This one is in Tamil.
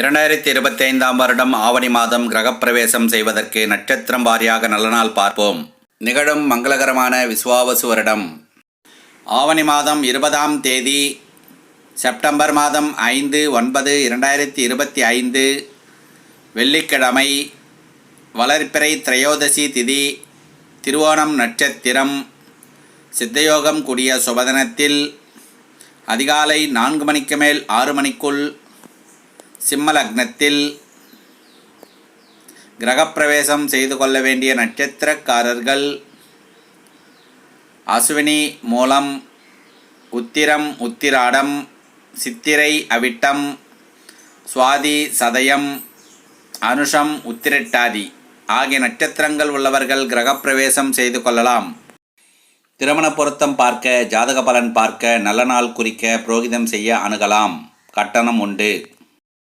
இரண்டாயிரத்தி இருபத்தி ஐந்தாம் வருடம் ஆவணி மாதம் கிரகப்பிரவேசம் செய்வதற்கு நட்சத்திரம் வாரியாக நல்ல நாள் பார்ப்போம். நிகழும் மங்களகரமான விஸ்வாவசு வருடம். ஆவணி மாதம் இருபதாம் தேதி செப்டம்பர் மாதம் ஐந்து ஒன்பது இரண்டாயிரத்தி இருபத்தி ஐந்து வெள்ளிக்கிழமை வளர்ப்பிறை திரையோதசி திதி திருவோணம் நட்சத்திரம் சித்தயோகம் கூடிய சுபதனத்தில் அதிகாலை நான்கு மணிக்கு மேல் ஆறு மணிக்குள் சிம்ம லக்னத்தில் கிரகப்பிரவேசம் செய்து கொள்ள வேண்டிய நட்சத்திரக்காரர்கள் அஸ்வினி மூலம் உத்திரம் உத்திராடம் சித்திரை அவிட்டம் சுவாதி சதயம் அனுஷம் உத்திரட்டாதி ஆகிய நட்சத்திரங்கள் உள்ளவர்கள் கிரகப்பிரவேசம் செய்து கொள்ளலாம். திருமண பொருத்தம் பார்க்க ஜாதக பலன் பார்க்க நல்ல நாள் குறிக்க புரோகிதம் செய்ய அணுகலாம். கட்டணம் உண்டு.